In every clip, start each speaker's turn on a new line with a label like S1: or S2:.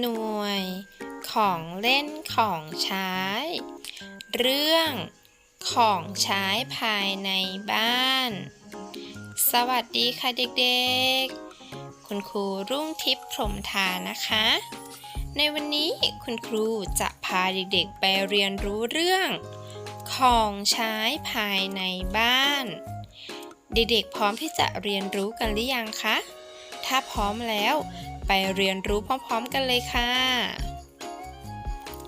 S1: หน่วยของเล่นของใช้ เรื่องของใช้ภายในบ้าน สวัสดีค่ะเด็กๆ คุณครูรุ่งทิพย์พรหมทานะคะ ในวันนี้คุณครูจะพาเด็กๆไปเรียนรู้เรื่อง ของใช้ภายในบ้าน เด็กๆพร้อมที่จะเรียนรู้กันหรือยังคะ ถ้าพร้อมแล้ว ไปเรียนรู้พร้อมๆกันเลยค่ะ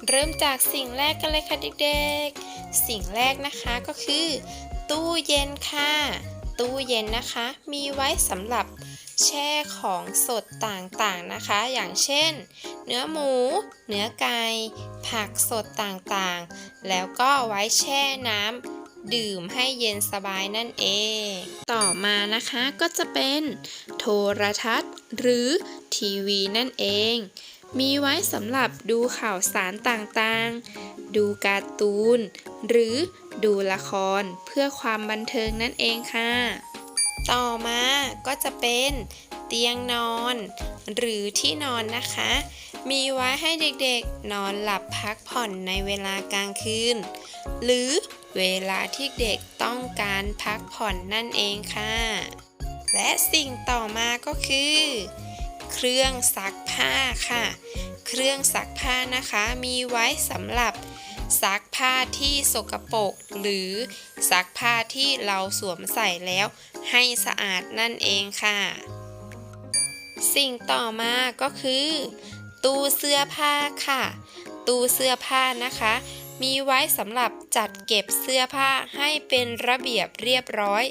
S1: เริ่มจากสิ่งแรกกันเลยค่ะเด็กๆ สิ่งแรกนะคะก็คือ ตู้เย็นค่ะ ตู้เย็นนะคะ มีไว้สำหรับแช่ของสดต่างๆนะคะ อย่างเช่น เนื้อหมู เนื้อไก่ ผักสดต่างๆ แล้วก็ไว้แช่น้ำ ดื่มให้เย็นสบายนั่นเอง ต่อมานะคะก็จะเป็นโทรทัศน์ หรือทีวีนั่นเอง มีไว้สำหรับดูข่าวสารต่างๆ ดูการ์ตูน หรือดูละครเพื่อความบันเทิงนั่นเองค่ะ ต่อมาก็จะเป็น เตียงนอน หรือที่นอนนะคะ มีไว้ให้เด็กๆนอนหลับพักผ่อนในเวลากลางคืน หรือเวลาที่เด็กต้องการพักผ่อนนั่นเองค่ะ และสิ่งต่อมาก็คือ เครื่องซักผ้าค่ะ เครื่องซักผ้านะคะมีไว้สำหรับซักผ้าที่สกปรกหรือซักผ้าที่เราสวมใส่แล้วให้สะอาดนั่นเองค่ะ สิ่งต่อมาก็คือ ตู้เสื้อผ้าค่ะ ตู้เสื้อผ้านะคะ มีไว้สำหรับจัดเก็บเสื้อผ้าให้เป็นระเบียบเรียบร้อย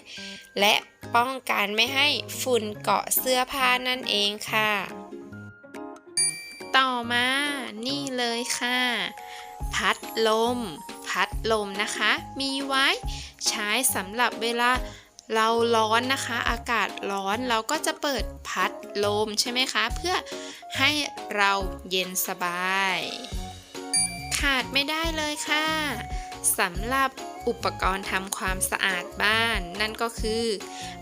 S1: และป้องกันไม่ให้ฝุ่นเกาะเสื้อผ้านั่นเองค่ะ ต่อมา นี่เลยค่ะ พัดลม พัดลมนะคะ มีไว้ใช้สำหรับเวลา เราร้อนนะคะ อากาศร้อนเราก็จะเปิดพัดลมใช่ไหมคะ เพื่อให้เราเย็นสบาย ขาดไม่ได้เลยค่ะสำหรับอุปกรณ์ทำความสะอาดบ้าน นั่นก็คือ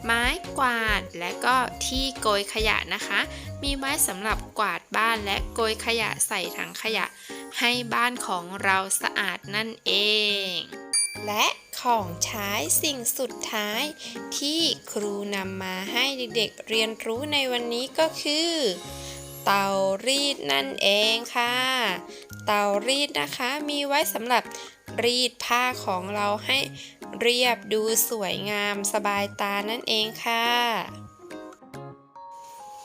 S1: ไม้กวาดและก็ที่โกยขยะนะคะ มีไว้สำหรับกวาดบ้านและโกยขยะใส่ถังขยะ ให้บ้านของเราสะอาดนั่นเอง และของใช้สิ่งสุดท้ายที่ครูนำมาให้เด็กๆเรียนรู้ในวันนี้ก็คือ เตารีดนั่นเองค่ะ เตารีดนะคะมีไว้สำหรับรีดผ้าของเราให้เรียบดูสวยงามสบายตานั่นเองค่ะ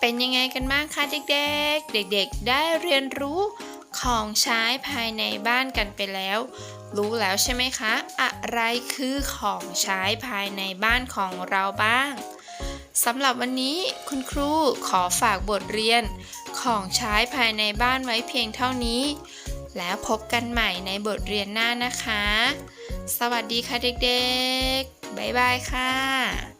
S1: เป็นยังไงกันบ้างคะเด็กๆ เด็กๆ ได้เรียนรู้ของใช้ภายในบ้านกันไปแล้ว รู้แล้วใช่ไหมคะ อะไรคือของใช้ภายในบ้านของเราบ้างสำหรับวันนี้คุณครูขอฝากบทเรียน ของใช้ภายในบ้านไว้เพียงเท่านี้ แล้วพบกันใหม่ในบทเรียนหน้านะคะ สวัสดีค่ะเด็กๆ บ๊ายบายค่ะ